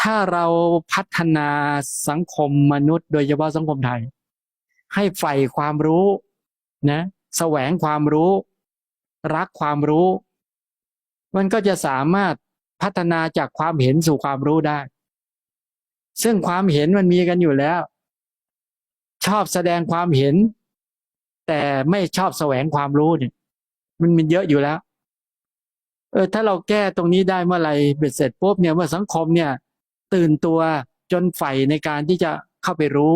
ถ้าเราพัฒนาสังคมมนุษย์ โดยเฉพาะสังคมไทย ให้ใฝ่ความรู้นะแสวงความรู้ รักความรู้ มันก็จะสามารถพัฒนาจากความเห็นสู่ความรู้ได้ ซึ่งความเห็นมันมีกันอยู่แล้ว ชอบแสดงความเห็น แต่ไม่ชอบแสวงความรู้เนี่ย มันมีเยอะอยู่แล้ว เออถ้าเราแก้ตรงนี้ได้เมื่อไหร่เบ็ดเสร็จปุ๊บเนี่ยเมื่อสังคมเนี่ย ตื่นตัวจนใฝ่ในการที่จะเข้าไปรู้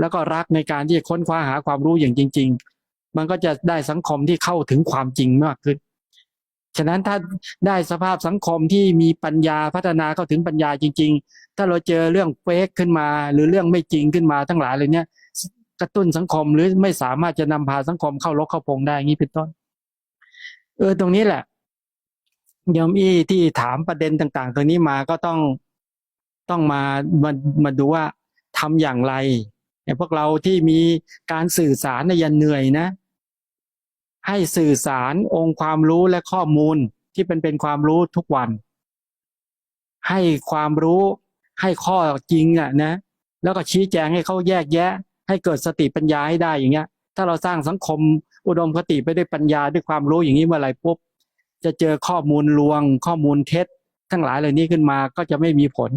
แล้วก็รักในการที่จะค้นคว้าหาความรู้อย่างจริง ๆ มันก็จะได้สังคมที่เข้าถึงความจริงมากขึ้น ฉะนั้นถ้าได้สภาพสังคมที่มีปัญญาพัฒนาเข้าถึงปัญญาจริง ๆ ถ้าเราเจอเรื่องเฟกขึ้นมา หรือเรื่องไม่จริงขึ้นมาทั้งหลายเลยเนี่ยกระตุ้นสังคมหรือไม่สามารถจะนำพาสังคมเข้ารกเข้าพงได้งี้เป็นต้น เออตรงนี้แหละยมอี้ที่ถามประเด็นต่าง ๆ ตรงนี้มาก็ต้อง ต้องมามามาดูว่าทำอย่างไรเนี่ยพวกเราที่มีการสื่อสารเนี่ยอย่าเหนื่อยนะ ให้สื่อสารองค์ความรู้และข้อมูลที่เป็นเป็นความรู้ทุกวัน ให้ความรู้ให้ข้อจริงอะนะ แล้วก็ชี้แจงให้เขาแยกแยะ ให้เกิดสติปัญญาให้ได้อย่างเงี้ย ถ้าเราสร้างสังคมอุดมคติไปด้วยปัญญาด้วยความรู้อย่างนี้เมื่อไหร่ปุ๊บจะเจอข้อมูลลวง ข้อมูลเท็จ ทั้งหลายเหล่านี้ขึ้นมาก็จะไม่มีผล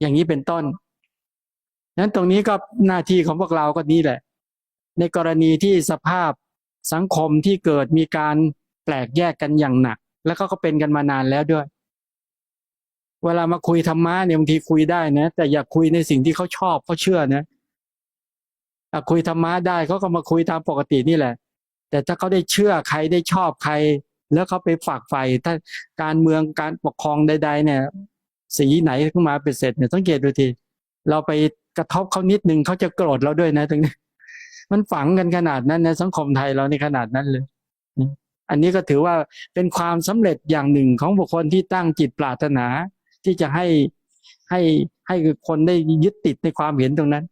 อย่างนี้เป็นต้นนั้นตรงนี้ก็หน้าที่ของพวกเราก็นี่แหละ ในกรณีที่สภาพสังคมที่เกิดมีการแปลกแยกกันอย่างหนัก แล้วก็เป็นกันมานานแล้วด้วย เวลามาคุยธรรมะเนี่ยบางทีคุยได้นะ แต่อย่าคุยในสิ่งที่เขาชอบเขาเชื่อนะอะคุยธรรมะได้เขาก็มาคุยตามปกตินี่แหละ แต่ถ้าเขาได้เชื่อใครได้ชอบใคร แล้วเขาไปฝากใฝ่ถ้าการเมืองการปกครองใด ๆ เนี่ย สีไหนขึ้นมาเป็นเสร็จเนี่ยสังเกตดูทีเราไปกระทบเขานิดนึงเขาจะโกรธเราด้วยนะตรงนี้ มันฝังกันขนาดนั้นในสังคมไทยเราในขนาดนั้นเลยอันนี้ก็ถือว่าเป็นความสำเร็จอย่างหนึ่งของบุคคลที่ตั้งจิตปรารถนา ที่จะให้ให้ให้คนได้ยึดติดในความเห็นตรงนั้น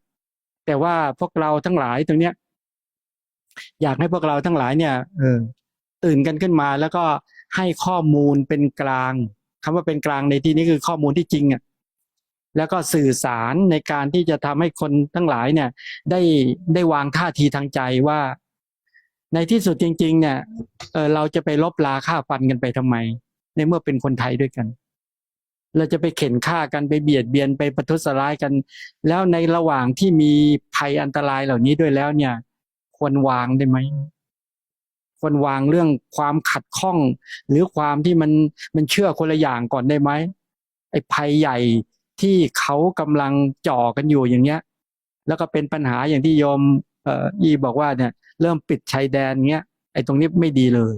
แต่ว่าพวกเราทั้งหลายตรงเนี้ย อยากให้พวกเราทั้งหลายเนี่ย เออ ตื่นกันขึ้นมาแล้วก็ให้ข้อมูลเป็นกลาง คำว่าเป็นกลางในที่นี้คือข้อมูลที่จริงอะแล้วก็สื่อสารในการที่จะทำให้คนทั้งหลายเนี่ย ได้ได้วางท่าทีทางใจว่า ในที่สุดจริง ๆ เนี่ยเออเราจะไปลบลาฆ่าฟันกันไปทำไม ในเมื่อเป็นคนไทยด้วยกัน เราจะไปเข็นฆ่ากันไปเบียดเบียนไปประทุษร้ายกัน แล้วในระหว่างที่มีภัยอันตรายเหล่านี้ด้วยแล้วเนี่ย ควรวางได้ไหม ควรวางเรื่องความขัดข้อง หรือความที่มันมันเชื่อคนละอย่างก่อนได้ไหมไอ้ภัยใหญ่ที่เขากำลังจ่อกันอยู่อย่างเงี้ย แล้วก็เป็นปัญหาอย่างที่โยมเอ่ออีบอกว่าเนี่ย เริ่มปิดชายแดนเงี้ยไอ้ตรงนี้ไม่ดีเลย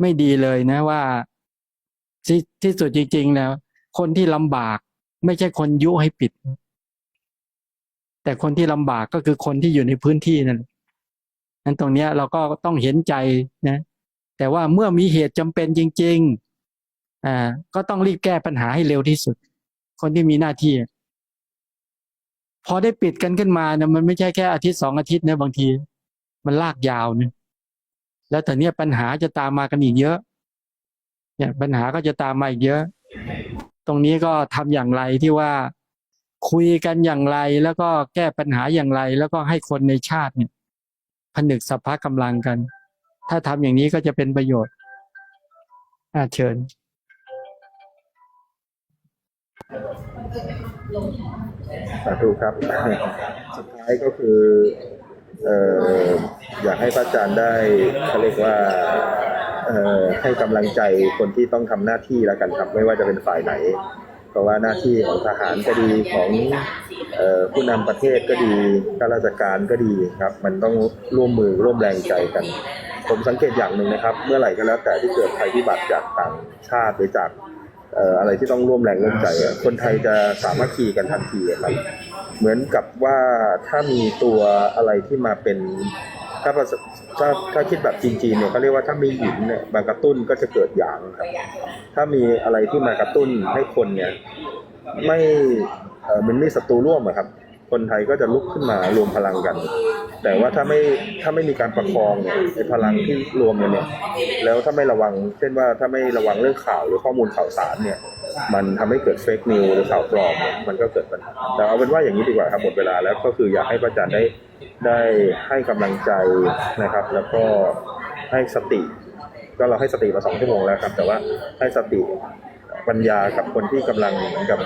ไม่ดีเลยนะว่าที่ที่สุดจริงๆแล้วคนที่ลำบากไม่ใช่คนยุให้ปิด แต่คนที่ลำบากก็คือคนที่อยู่ในพื้นที่นั่น นั้นตรงนี้เราก็ต้องเห็นใจนะแต่ว่าเมื่อมีเหตุจำเป็นจริงๆอ่าก็ต้องรีบแก้ปัญหาให้เร็วที่สุด คนที่มีหน้าที่ พอได้ปิดกันขึ้นมาเนี่ยมันไม่ใช่แค่อาทิตย์สองอาทิตย์นะบางที มันลากยาวเนี่ยแล้วแต่เนี้ยปัญหาจะตามมากันอีกเยอะ เนี่ย ปัญหาก็จะตามมาอีกเยอะ ตรงนี้ก็ทำอย่างไรที่ว่าคุยกันอย่างไรแล้วก็แก้ปัญหาอย่างไร แล้วก็ให้คนในชาติเนี่ย ผนึกสภากำลังกัน ถ้าทำอย่างนี้ก็จะเป็นประโยชน์อาเชิญสาธุครับ สุดท้ายก็คือเอออยากให้พระอาจารย์ได้เขาเรียกว่าเออให้กำลังใจคนที่ต้องทำหน้าที่แล้วกันครับ ไม่ว่าจะเป็นฝ่ายไหน เพราะว่าหน้าที่ของทหารก็ดีของออผู้นำประเทศก็ดีข้าราชการก็ดีครับ มันต้องร่วมมือร่วมแรงใจกัน ผมสังเกตอย่างหนึ่งนะครับ เมื่อไหร่ก็แล้วแต่ที่เกิดภัยพิบัติจากต่างชาติหรือจากอะไรที่ต้องร่วมแรงร่วมใจ คนไทยจะสามัคคีกันทันทีครับเหมือนกับว่าถ้ามีตัวอะไรที่มาเป็น ถ้าถ้าถ้าคิดแบบจีนๆเนี่ยเขาเรียกว่าถ้ามีหินเนี่ยมากระตุ้นก็จะเกิดหยางครับ ถ้ามีอะไรที่มากระตุ้นให้คนเนี่ย ไม่เออมันม่ศัตรูร่วมอะครับ คนไทยก็จะลุกขึ้นมารวมพลังกัน แต่ว่าถ้าไม่ถ้าไม่มีการประคองเนี่ยไอ้พลังที่รวมกันเนี่ย แล้วถ้าไม่ระวัง เช่นว่าถ้าไม่ระวังเรื่องข่าวหรือข้อมูลข่าวสารเนี่ย มันทำให้เกิดเฟกนิวหรือข่าวปลอมมันก็เกิดปัญหาแต่เอาเป็นว่าอย่างนี้ดีกว่าครับหมดเวลาแล้วก็คืออยากให้พระอาจารย์ได้ได้ให้กำลังใจนะครับ แล้วก็ให้สติ ก็เราให้สติมาสองชั่วโมงแล้วครับ แต่ว่าให้สติปัญญากับคนที่กำลังเหมือนกับ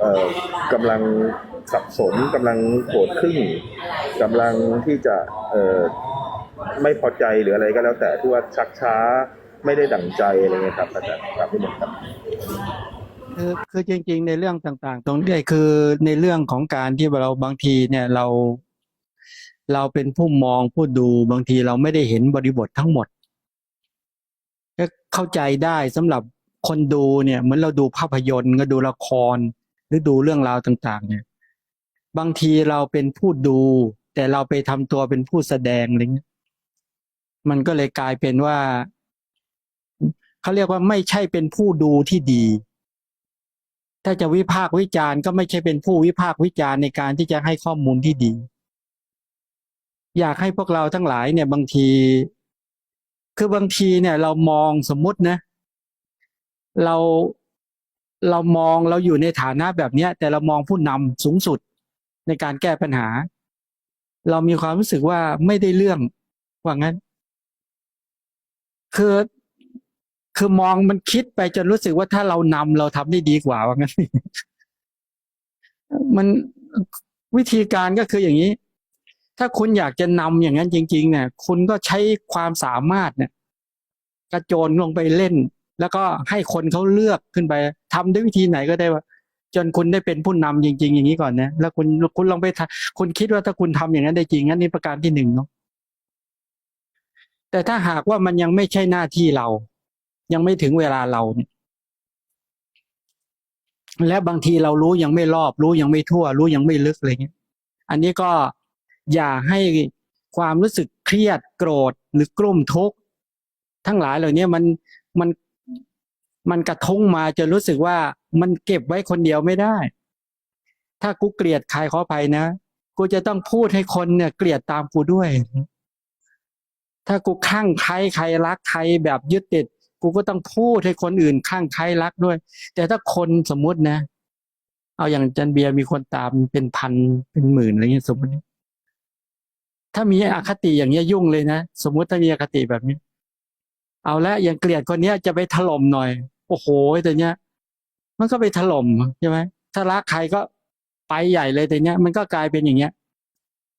เอ่อกำลัง สับสนกำลังโกรธขึ้นกำลังที่จะเอ่อไม่พอใจหรืออะไรก็แล้วแต่ที่ว่าชักช้าไม่ได้ดั่งใจอะไรเงี้ยครับอาจารย์ครับพี่หนุ่มครับคือคือจริง ๆ ในเรื่องต่าง ๆ ตรงนี้คือในเรื่องของการที่เราบางทีเนี่ยเรา เราเป็นผู้มองผู้ดูบางทีเราไม่ได้เห็นบริบททั้งหมดก็เข้าใจได้สำหรับคนดูเนี่ยเหมือนเราดูภาพยนตร์ก็ดูละคร หรือดูเรื่องราวต่าง ๆ เนี่ย บางทีเราเป็นผู้ดู แต่เราไปทำตัวเป็นผู้แสดงอะไรเงี้ยมันก็เลยกลายเป็นว่าเขาเรียกว่าไม่ใช่เป็นผู้ดูที่ดี ถ้าจะวิพากษ์วิจารณ์ก็ไม่ใช่เป็นผู้วิพากษ์วิจารณ์ในการที่จะให้ข้อมูลที่ดี อยากให้พวกเราทั้งหลายเนี่ยบางที คือบางทีเนี่ยเรามองสมมุตินะ เราเรามองเราอยู่ในฐานะแบบเนี้ย แต่เรามองผู้นำสูงสุด ในการแก้ปัญหา เรามีความรู้สึกว่าไม่ได้เรื่องว่างั้น คือคือมองมันคิดไปจนรู้สึกว่าถ้าเรานำเราทำได้ดีกว่าว่างั้น มันวิธีการก็คืออย่างนี้ ถ้าคุณอยากจะนำอย่างนั้นจริง ๆ เนี่ย คุณก็ใช้ความสามารถเนี่ยกระโจนลงไปเล่น แล้วก็ให้คนเขาเลือกขึ้นไปทำด้วยวิธีไหนก็ได้ว่า จนคุณได้เป็นผู้นำจริง ๆ อย่างนี้ก่อนนะแล้วคุณคุณลองไปคุณคิดว่าถ้าคุณทำอย่างนั้นได้จริงอันนี้ประการที่หนึ่งเนาะแต่ถ้าหากว่ามันยังไม่ใช่หน้าที่เรา ยังไม่ถึงเวลาเราเนี่ยและบางทีเรารู้ยังไม่รอบ รู้ยังไม่ทั่ว รู้ยังไม่ลึกอะไรเงี้ย อันนี้ก็อย่าให้ความรู้สึกเครียดโกรธหรือกลุ่มทุกข์ทั้งหลายเหล่านี้มันมันมันกระทุ้งมาจนรู้สึกว่า มันเก็บไว้คนเดียวไม่ได้ ถ้ากูเกลียดใครขอไปนะ กูจะต้องพูดให้คนเนี่ย เกลียดตามกูด้วย ถ้ากูข้างใครใครรักใครแบบยึดติด กูก็ต้องพูดให้คนอื่นข้างใครรักด้วย แต่ถ้าคนสมมุตินะ เอาอย่างจันเบียร์มีคนตามเป็นพันเป็นหมื่นอะไรเงี้ยสมมติ ถ้ามีอคติอย่างเงี้ยยุ่งเลยนะ สมมุติถ้ามีอคติแบบนี้ เอาละอย่างเกลียดคนเนี้ยจะไปถล่มหน่อย โอ้โหแต่เนี้ย มันก็ไปถล่มใช่ไหมถ้ารักใครก็ไปใหญ่เลยแต่เนี้ย มันก็กลายเป็นอย่างเงี้ย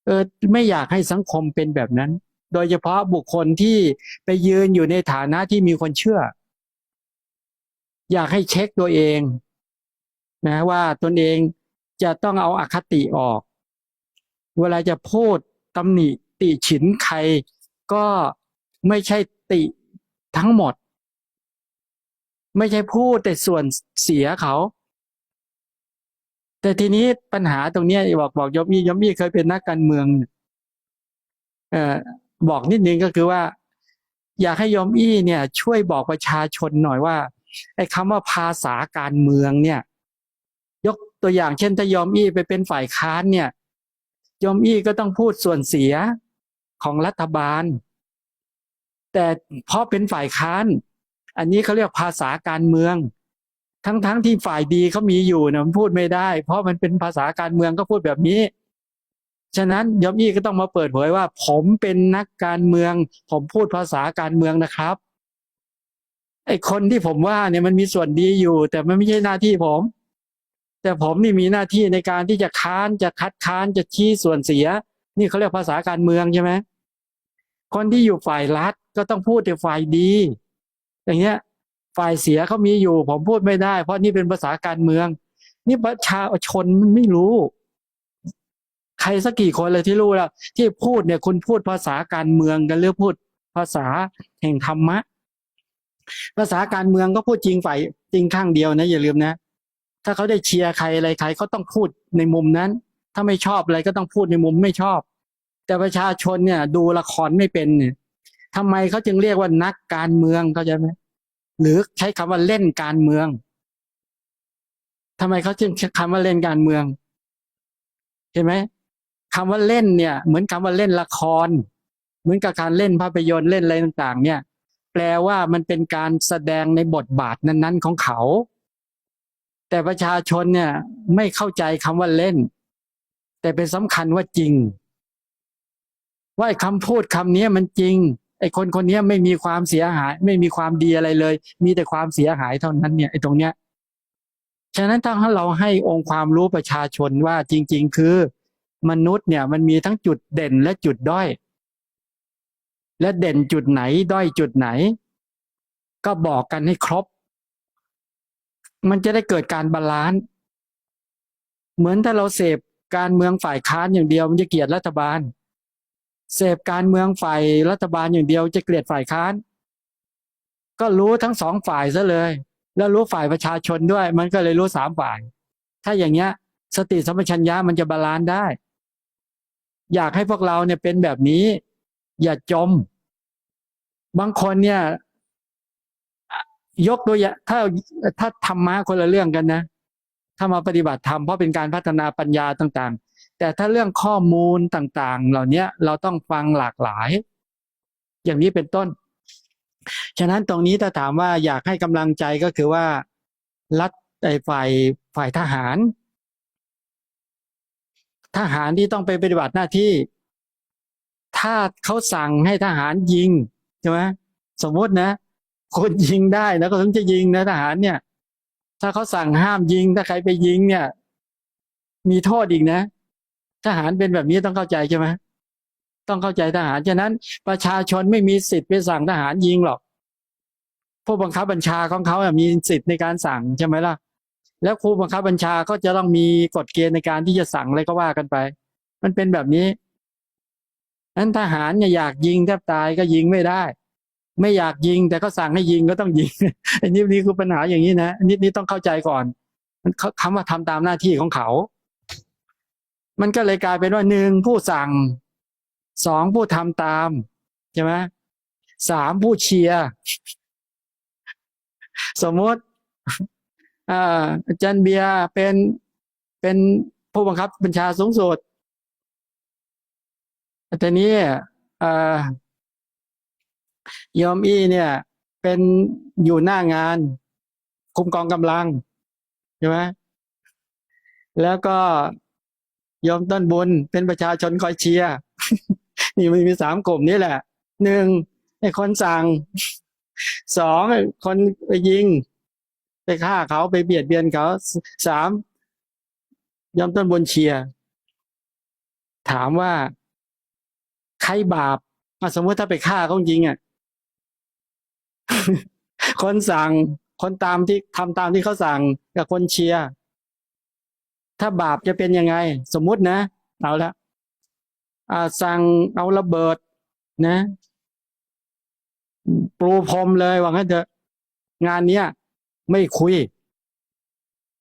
เออ ไม่อยากให้สังคมเป็นแบบนั้น โดยเฉพาะบุคคลที่ไปยืนอยู่ในฐานะที่มีคนเชื่อ อยากให้เช็คตัวเอง นะ ว่าตนเองจะต้องเอาอาคติออก เวลาจะพูดตำหนิติฉินใครก็ไม่ใช่ติทั้งหมด ไม่ใช่พูดแต่ส่วนเสียเขา แต่ทีนี้ปัญหาตรงนี้บอกบอกยมมี่ยมมี่เคยเป็นนักการเมืองเอ่อบอกนิดนึงก็คือว่า อยากให้ยมอี้เนี่ย ช่วยบอกประชาชนหน่อยว่าไอ้คำว่าภาษาการเมืองเนี่ย ยกตัวอย่างเช่นถ้ายอมอี้ไปเป็นฝ่ายค้านเนี่ย ยอมอี้ก็ต้องพูดส่วนเสียของรัฐบาล แต่เพราะเป็นฝ่ายค้าน อันนี้เขาเรียกภาษาการเมือง ทั้งๆทที่ฝ่ายดีเขามีอยู่นะมันพูดไม่ได้ เพราะมันเป็นภาษาการเมืองก็พูดแบบนี้ ฉะนั้นยอมอี้ก็ต้องมาเปิดเผยว่า ผมเป็นนักการเมือง ผมพูดภาษาการเมืองนะครับไอ้คนที่ผมว่าเนี่ยมันมีส่วนดีอยู่ แต่มันไม่ใช่หน้าที่ผม แต่ผมนี่มีหน้าที่ในการที่จะค้านจะคัดค้านจะชี้ส่วนเสีย นี่เขาเรียกภาษาการเมืองใช่ไหมคนที่อยู่ฝ่ายรัฐก็ต้องพูดแต่ฝ่ายดี อย่างเงี้ยฝ่ายเสียเขามีอยู่ ผมพูดไม่ได้ เพราะนี่เป็นภาษาการเมือง นี่ประชาชนมันไม่รู้ ใครสักกี่คนเลยที่รู้แล้วที่พูดเนี่ยคุณพูดภาษาการเมืองกันหรือพูดภาษาแห่งธรรมะ ภาษาการเมืองก็พูดจริงฝ่ายจริงข้างเดียวนะอย่าลืมนะ ถ้าเขาได้เชียร์ใครอะไรใครเขาต้องพูดในมุมนั้น ถ้าไม่ชอบอะไรก็ต้องพูดในมุมไม่ชอบ แต่ประชาชนเนี่ย ดูละครไม่เป็นเนี่ย ทำไมเขาจึงเรียกว่านักการเมืองเขาใจไหมหรือใช้คำว่าเล่นการเมืองทำไมเขาจึงใช้คำว่าเล่นการเมืองเห็นไหมคำว่าเล่นเนี่ย เหมือนคำว่าเล่นละคร เหมือนกับการเล่นภาพยนตร์เล่นอะไรต่าง ๆ เนี่ย แปลว่ามันเป็นการแสดงในบทบาทนั้น ๆ ของเขา แต่ประชาชนเนี่ย ไม่เข้าใจคำว่าเล่น แต่เป็นสำคัญว่าจริง ว่าคำพูดคำนี้มันจริง ไอ้คนคนนี้ไม่มีความเสียหาย ไม่มีความดีอะไรเลย มีแต่ความเสียหายเท่านั้นเนี่ยไอ้ตรงเนี้ยฉะนั้นถ้าเราให้องค์ความรู้ประชาชนว่าจริง ๆ คือ มนุษย์เนี่ย มันมีทั้งจุดเด่นและจุดด้อย และเด่นจุดไหน ด้อยจุดไหน ก็บอกกันให้ครบ มันจะได้เกิดการบาลานซ์เหมือนถ้าเราเสพการเมืองฝ่ายค้านอย่างเดียวมันจะเกลียดรัฐบาล เสพการเมืองฝ่ายรัฐบาลอย่างเดียวจะเกลียดฝ่ายค้าน ก็รู้ทั้งสองฝ่ายซะเลย แล้วรู้ฝ่ายประชาชนด้วย มันก็เลยรู้สามฝ่าย ถ้าอย่างเงี้ย สติสัมปชัญญะมันจะบาลานซ์ได้ อยากให้พวกเราเนี่ยเป็นแบบนี้ อย่าจม บางคนเนี่ย ยกตัวอย่างถ้าถ้าธรรมะคนละเรื่องกันนะถ้ามาปฏิบัติธรรมเพราะเป็นการพัฒนาปัญญาต่างๆ แต่ถ้าเรื่องข้อมูลต่างๆ เหล่านี้เราต้องฟังหลากหลาย อย่างนี้เป็นต้น ฉะนั้นตรงนี้ถ้าถามว่าอยากให้กำลังใจก็คือว่า รัฐไอ้ฝ่ายฝ่ายทหาร ทหารที่ต้องไปปฏิบัติหน้าที่ ถ้าเขาสั่งให้ทหารยิงใช่ไหมสมมตินะ คนยิงได้แล้วก็ถึงจะยิงนะทหารเนี่ย ถ้าเขาสั่งห้ามยิงถ้าใครไปยิงเนี่ย มีโทษอีกนะ ทหารเป็นแบบนี้ต้องเข้าใจใช่ไหมต้องเข้าใจทหารฉะนั้น ประชาชนไม่มีสิทธิ์ไปสั่งทหารยิงหรอกผู้บังคับบัญชาของเขามีสิทธิ์ในการสั่งใช่ไหมล่ะ แล้วครูบังคับบัญชาก็จะต้องมีกฎเกณฑ์ในการที่จะสั่งอะไรก็ว่ากันไป มันเป็นแบบนี้นั้นทหารเนี่ยอยากยิงแทบตายก็ยิงไม่ได้ ไม่อยากยิง แต่ก็สั่งให้ยิงก็ต้องยิง อันนี้นี่คือปัญหาอย่างนี้นะอันนี้นี่ต้องเข้าใจก่อนเขาคำว่าทำตามหน้าที่ของเขา มันก็เลยกลายเป็นว่าหนึ่งผู้สั่งสองผู้ทำตามใช่ไหมสามผู้เชียร์สมมติอาจารย์เบียร์เป็นเป็นผู้บังคับบัญชาสูงสุดแต่นี้ยอมอีเนี่ย เป็นอยู่หน้างาน คุมกองกำลังใช่ไหมแล้วก็ ยอมต้นบุญเป็นประชาชนคอยเชียร์นี่มันมีสามกลุ่มนี้แหละหนึ่งไอ้คนสั่งสองไอ้คนไปยิง ไปฆ่าเขาไปเบียดเบียนเขาสามยอมต้นบุญเชียร์ถามว่า ใครบาปอะสมมติถ้าไปฆ่าเขาจริงอะคนสั่งคนตามที่ทำตามที่เขาสั่งกับคนเชียร์ ถ้าบาปจะเป็นยังไง สมมุตินะ เอาละสั่งเอาระเบิดนะปลูพรมเลยว่างั้นเถอะงานเนี้ยไม่คุย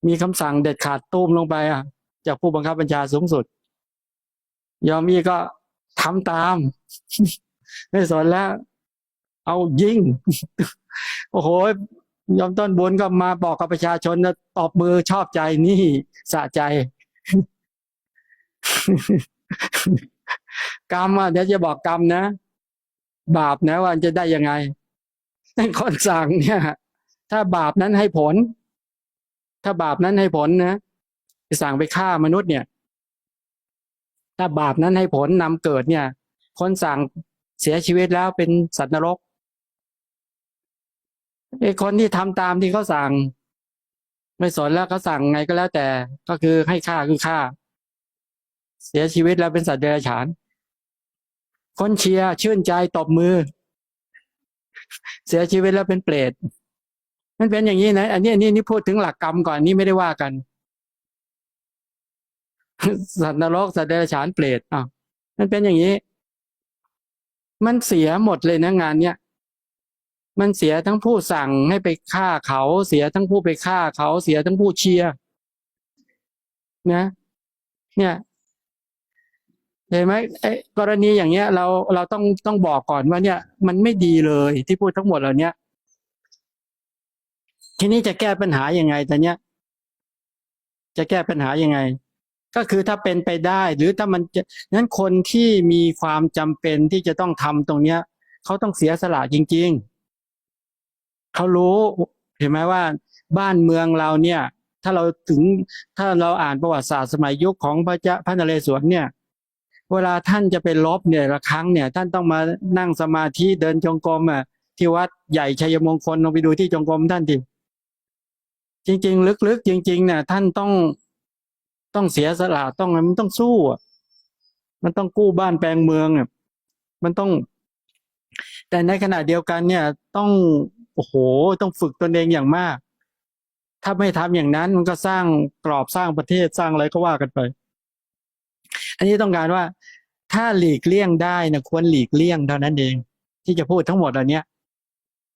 มีคำสั่งเด็ดขาดตุ้มลงไปอะ จากผู้บังคับบัญชาสูงสุด ยอมมีก็ทำตาม ไม่สนแล้ว เอายิง โอ้โห ยอมต้นบุญก็มาบอกกับประชาชนนะตอบมือชอบใจนี่สะใจ กรรมอะเดี๋ยวจะบอกกรรมนะ บาปนะว่าจะได้ยังไงคนสั่งเนี่ย ถ้าบาปนั้นให้ผล ถ้าบาปนั้นให้ผลนะสั่งไปฆ่ามนุษย์เนี่ย ถ้าบาปนั้นให้ผลนำเกิดเนี่ย คนสั่งเสียชีวิตแล้วเป็นสัตว์นรก ไอ้คนที่ทำตามที่เขาสั่ง ไม่สนแล้วเขาสั่งไงก็แล้วแต่ ก็คือให้ฆ่าคือฆ่า เสียชีวิตแล้วเป็นสัตว์เดรัจฉาน คนเชียร์ชื่นใจตบมือ เสียชีวิตแล้วเป็นเปรตมันเป็นอย่างนี้นะ อันนี้อันนี้นี่พูดถึงหลักกรรมก่อนนี่ไม่ได้ว่ากัน สัตว์นรกสัตว์เดรัจฉานเปรตอะมันเป็นอย่างนี้ มันเสียหมดเลยนะงานเนี้ย มันเสียทั้งผู้สั่งให้ไปฆ่าเขาเสียทั้งผู้ไปฆ่าเขาเสียทั้งผู้เชียร์นะ เนี่ยเห็นไหมไอ้กรณีอย่างเงี้ย เราเราต้องต้องบอกก่อนว่าเนี่ย มันไม่ดีเลยที่พูดทั้งหมดเหล่านี้ทีนี้จะแก้ปัญหายังไงแต่เนี้ย จะแก้ปัญหายังไง ก็คือถ้าเป็นไปได้ หรือถ้ามันจะนั้นคนที่มีความจำเป็นที่จะต้องทำตรงเนี้ยเขาต้องเสียสละจริง ๆ เขารู้เห็นไหมว่าบ้านเมืองเราเนี่ย ถ้าเราถึงถ้าเราอ่านประวัติศาสตร์สมัยยุคของพระเจ้าพระนเรศวรเนี่ย เวลาท่านจะไปลบเนี่ยละครั้งเนี่ย ท่านต้องมานั่งสมาธิเดินจงกรมอะที่วัดใหญ่ชัยมงคลลองไปดูที่จงกรมท่านดิจริง ๆ ลึกๆจริงๆเนี่ยท่านต้องต้องเสียสละต้องมันต้องสู้อะมันต้องกู้บ้านแปลงเมืองอะมันต้อง แต่ในขณะเดียวกันเนี่ย ต้อง โอ้โห ต้องฝึกตนเองอย่างมาก ถ้าไม่ทำอย่างนั้นมันก็สร้างกรอบสร้างประเทศสร้างอะไรก็ว่ากันไป อันนี้ต้องการว่า ถ้าหลีกเลี่ยงได้นะควรหลีกเลี่ยงเท่านั้นเอง ที่จะพูดทั้งหมดอันเนี้ย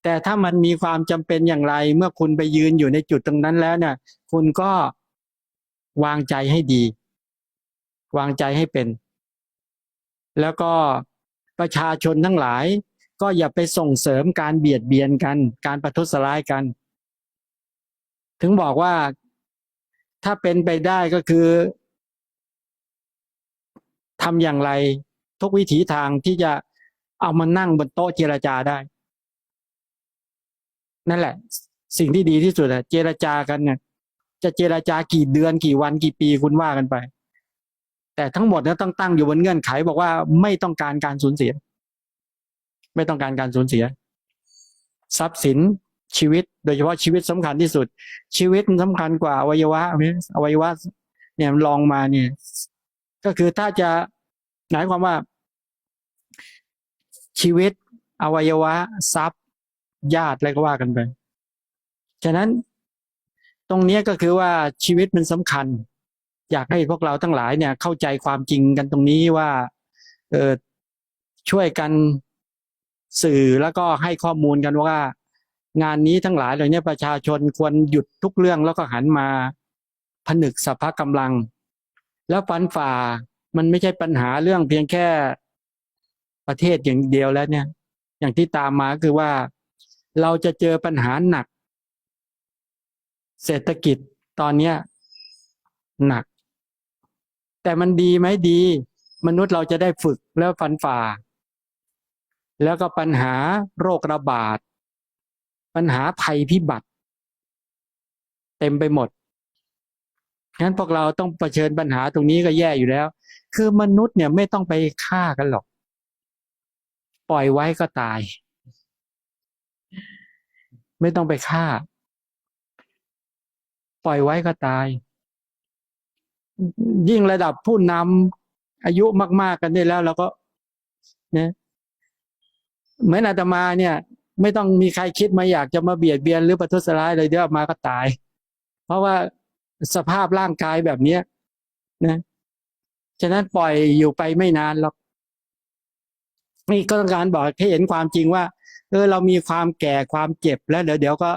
แต่ถ้ามันมีความจำเป็นอย่างไร เมื่อคุณไปยืนอยู่ในจุดตรงนั้นแล้วเนี่ย คุณก็วางใจให้ดี วางใจให้เป็น แล้วก็ประชาชนทั้งหลาย ก็อย่าไปส่งเสริมการเบียดเบียนกัน การประทุษร้ายกัน ถึงบอกว่าถ้าเป็นไปได้ก็คือทำอย่างไรทุกวิถีทางที่จะเอามานั่งบนโต๊ะเจรจาได้ นั่นแหละ สิ่งที่ดีที่สุดอะเจรจากันเนี่ยจะเจรจากี่เดือนกี่วันกี่ปีคุณว่ากันไป แต่ทั้งหมดเนี่ยต้องตั้งอยู่บนเงื่อนไขบอกว่าไม่ต้องการการสูญเสีย ไม่ต้องการการสูญเสีย ทรัพย์สินชีวิต โดยเฉพาะชีวิตสำคัญที่สุด ชีวิตมันสำคัญกว่าอวัยวะเนี่ยอวัยวะ เนี่ยลองมาเนี่ย ก็คือถ้าจะหมายความว่า ชีวิต อวัยวะ ทรัพย์ญาติอะไรก็ว่ากันไปฉะนั้นตรงนี้ก็คือว่าชีวิตมันสำคัญ อยากให้พวกเราทั้งหลายเนี่ย เข้าใจความจริงกันตรงนี้ว่าเออช่วยกัน สื่อแล้วก็ให้ข้อมูลกันว่า งานนี้ทั้งหลายเหล่านี้ประชาชนควรหยุดทุกเรื่องแล้วก็หันมาผนึกสภากำลัง แล้วฟันฝ่ามันไม่ใช่ปัญหาเรื่องเพียงแค่ประเทศอย่างเดียวแล้วเนี่ย อย่างที่ตามมาคือว่าเราจะเจอปัญหาหนัก เศรษฐกิจตอนนี้หนัก แต่มันดีไหมดี มนุษย์เราจะได้ฝึกแล้วฟันฝ่า แล้วก็ปัญหาโรคระบาด ปัญหาภัยพิบัติ เต็มไปหมดงั้นพวกเราต้องเผชิญปัญหาตรงนี้ก็แย่อยู่แล้ว คือมนุษย์เนี่ยไม่ต้องไปฆ่ากันหรอก ปล่อยไว้ก็ตาย ไม่ต้องไปฆ่า ปล่อยไว้ก็ตาย ยิ่งระดับผู้นำอายุมาก ๆ กันได้แล้วเราก็เนี่ย เหมือนอาตมาเนี่ย ไม่ต้องมีใครคิดมาอยากจะมาเบียดเบียนหรือประทุษร้ายเลยเดี๋ยวมาก็ตาย เพราะว่าสภาพร่างกายแบบเนี้ยนะ ฉะนั้นปล่อยอยู่ไปไม่นานหรอกนี่ก็ต้องการบอกให้เห็นความจริงว่า เออ เรามีความแก่ความเจ็บแล้วเดี๋ยวเดี๋ยวก็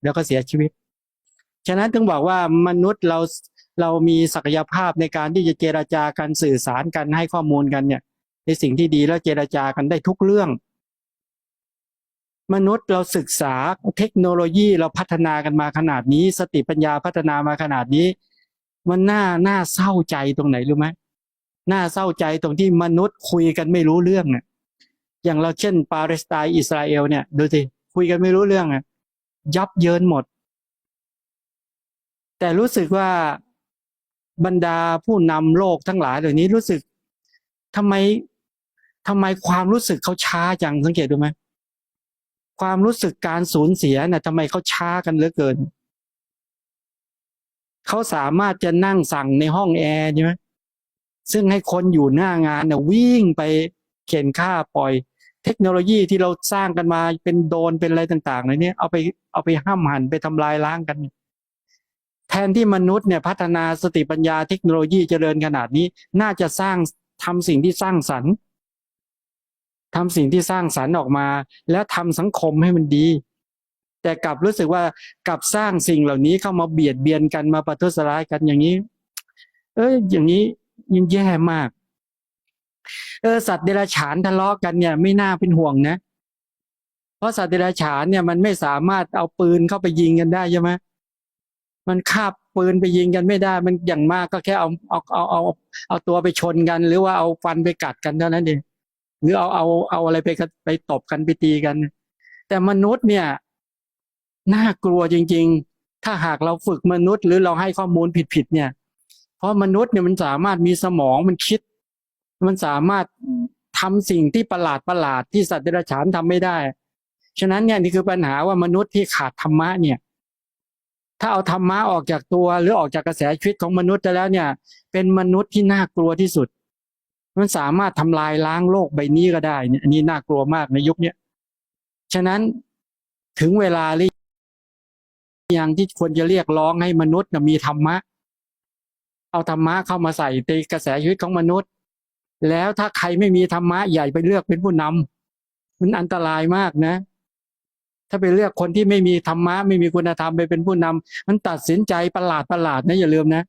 เดี๋ยวก็เสียชีวิต ฉะนั้นถึงบอกว่ามนุษย์เราเรามีศักยภาพในการที่จะเจราจากันสื่อสารกันให้ข้อมูลกันเนี่ย ในสิ่งที่ดีแล้วเจราจากันได้ทุกเรื่อง มนุษย์เราศึกษาเทคโนโลยีเราพัฒนากันมาขนาดนี้ สติปัญญาพัฒนามาขนาดนี้ มันน่าน่าเศร้าใจตรงไหนรู้ไหมน่าเศร้าใจตรงที่มนุษย์คุยกันไม่รู้เรื่องเนี่ยอย่างเราเช่น ปาเลสไตน์อิสราเอลเนี่ยดูสิคุยกันไม่รู้เรื่องอะยับเยินหมด แต่รู้สึกว่าบรรดาผู้นำโลกทั้งหลายเหล่านี้รู้สึกทำไมทำไมความรู้สึกเขาช้าจังสังเกตดูไหม ความรู้สึกการสูญเสียน่ะทำไมเขาช้ากันเหลือเกิน เขาสามารถจะนั่งสั่งในห้องแอร์ใช่ไหมซึ่งให้คนอยู่หน้างานเนี่ยวิ่งไปเข็นค่าปล่อย เทคโนโลยีที่เราสร้างกันมาเป็นโดนเป็นอะไรต่างๆเลยเนี่ยเอาไปเอาไปห้ามหันไปทำลายล้างกัน แทนที่มนุษย์เนี่ยพัฒนาสติปัญญาเทคโนโลยีเจริญขนาดนี้ น่าจะสร้างทำสิ่งที่สร้างสรรค์ ทำสิ่งที่สร้างสรรค์ออกมา แล้วทำสังคมให้มันดี แต่กลับรู้สึกว่ากลับสร้างสิ่งเหล่านี้เข้ามาเบียดเบียนกันมาประทุษร้ายกันอย่างนี้ เอ้ยอย่างนี้ยิ่งแย่มาก เออสัตว์เดรัจฉานทะเลาะกันเนี่ย ไม่น่าเป็นห่วงนะ เพราะสัตว์เดรัจฉานเนี่ยมันไม่สามารถเอาปืนเข้าไปยิงกันได้ใช่ไหมมันคาบปืนไปยิงกันไม่ได้ มันอย่างมากก็แค่เอาเอาเอาเอาเอาตัวไปชนกัน หรือว่าเอาฟันไปกัดกันเท่านั้นเอง หรือเอาเอาเอาอะไรไปไปตบกันไปตีกัน แต่มนุษย์เนี่ยน่ากลัวจริง ๆ ถ้าหากเราฝึกมนุษย์ หรือเราให้ข้อมูลผิดๆเนี่ย เพราะมนุษย์เนี่ยมันสามารถมีสมองมันคิด มันสามารถทำสิ่งที่ประหลาดประหลาดที่สัตว์เดรัจฉานทำไม่ได้ ฉะนั้นเนี่ยนี่คือปัญหาว่ามนุษย์ที่ขาดธรรมะเนี่ย ถ้าเอาธรรมะออกจากตัว หรือออกจากกระแสชีวิตของมนุษย์ไปแล้วเนี่ย เป็นมนุษย์ที่น่ากลัวที่สุด มันสามารถทำลายล้างโลกใบนี้ก็ได้เนี่ยอันนี้น่ากลัวมากในยุคเนี้ยฉะนั้นถึงเวลาหรือยังที่ควรจะเรียกร้องให้มนุษย์มีธรรมะ เอาธรรมะเข้ามาใส่ในกระแสชีวิตของมนุษย์ แล้วถ้าใครไม่มีธรรมะใหญ่ไปเลือกเป็นผู้นำมันอันตรายมากนะ ถ้าไปเลือกคนที่ไม่มีธรรมะไม่มีคุณธรรมไปเป็นผู้นำมันตัดสินใจประหลาดประหลาดนะอย่าลืมนะ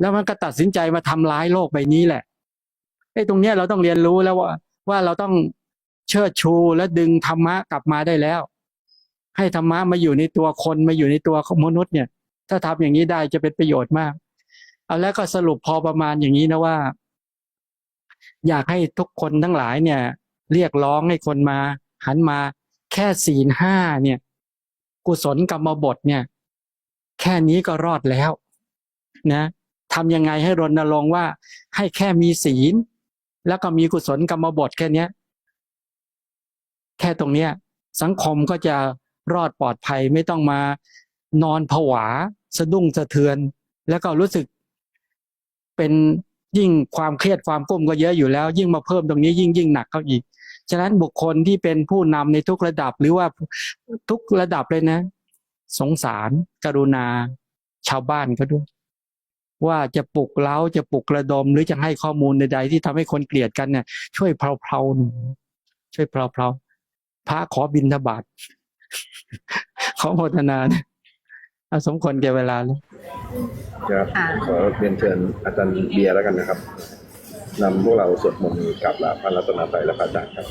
แล้วมันก็ตัดสินใจมาทำร้ายโลกใบนี้แหละ ไอ้ตรงเนี้ยเราต้องเรียนรู้แล้วว่า ว่าเราต้องเชิดชูและดึงธรรมะกลับมาได้แล้ว ให้ธรรมะมาอยู่ในตัวคนมาอยู่ในตัวมนุษย์เนี่ย ถ้าทำอย่างนี้ได้จะเป็นประโยชน์มาก เอาแล้วก็สรุปพอประมาณอย่างนี้นะว่า อยากให้ทุกคนทั้งหลายเนี่ย เรียกร้องให้คนมา หันมา แค่ศีลห้าเนี่ย กุศลกรรมบทเนี่ย แค่นี้ก็รอดแล้ว นะทำยังไงให้รณรงค์ว่า ให้แค่มีศีล แล้วก็มีกุศลกรรมบทแค่เนี้ยแค่ตรงเนี้ย สังคมก็จะรอดปลอดภัยไม่ต้องมานอนผวา สะดุ้งสะเทือน แล้วก็รู้สึกเป็นยิ่งความเครียดความกุ้มก็เยอะอยู่แล้ว ยิ่งมาเพิ่มตรงนี้ยิ่งยิ่งหนักเข้าอีก ฉะนั้นบุคคลที่เป็นผู้นำในทุกระดับหรือว่าทุกระดับเลยนะ สงสาร กรุณา ชาวบ้านก็ด้วย ว่าจะปลุกเล้าจะปลุกระดม หรือจะให้ข้อมูลใดๆที่ทำให้คนเกลียดกันเนี่ยช่วยเพลาๆหน่อยช่วยเพลาๆพระขอบินทบาทขอโมทนาเนี่ยเอาสมควรแก่เวลาแล้วครับค่ะขอเรียนเชิญอาจารย์เบียร์แล้วกันนะครับนำพวกเราสวดมนต์กราบลาพระรัตนตรัยและพระอาจารย์ครับ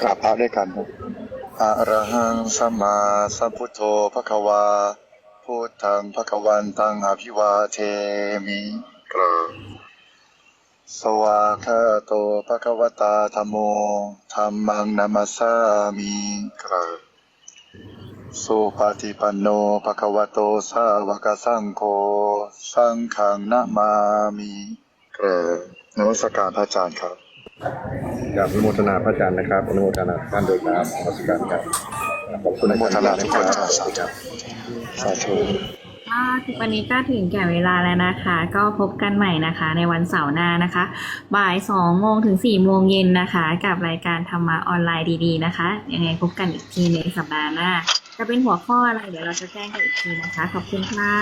กราบพระด้วยกันครับอะระหังสัมมาสัมพุทโธภควา พุทธังภควันตังอภิวาเทมิกรสวากขาโตภควตาธรรมโมธรรมังนามัสามิกราบสุปฏิปันโนภควโตสาวกสังโฆสังฆังนามามิกราบนมัสการพระอาจารย์ครับกราบอนุโมทนาพระอาจารย์นะครับอนุโมทนาท่านโดวยครับขอบคุณครับ ขอบคุณอาจารย์อนุโมทนาทุกคนครับสวัสดีครับสาธุวันนี้ก็ถึงแก่เวลาแล้วนะคะ ก็พบกันใหม่นะคะ ในวันเสาร์หน้านะคะ บ่ายสองโมงถึงสี่โมงเย็นนะคะ กับรายการธรรมะออนไลน์ดีๆนะคะ ยังไงพบกันอีกทีในสัปดาห์หน้า จะเป็นหัวข้ออะไรเดี๋ยวเราจะแจ้งกันอีกทีนะคะ ขอบคุณค่ะ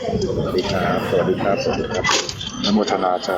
สวัสดีครับ สวัสดีครับ สวัสดีครับนโมทนาจ้า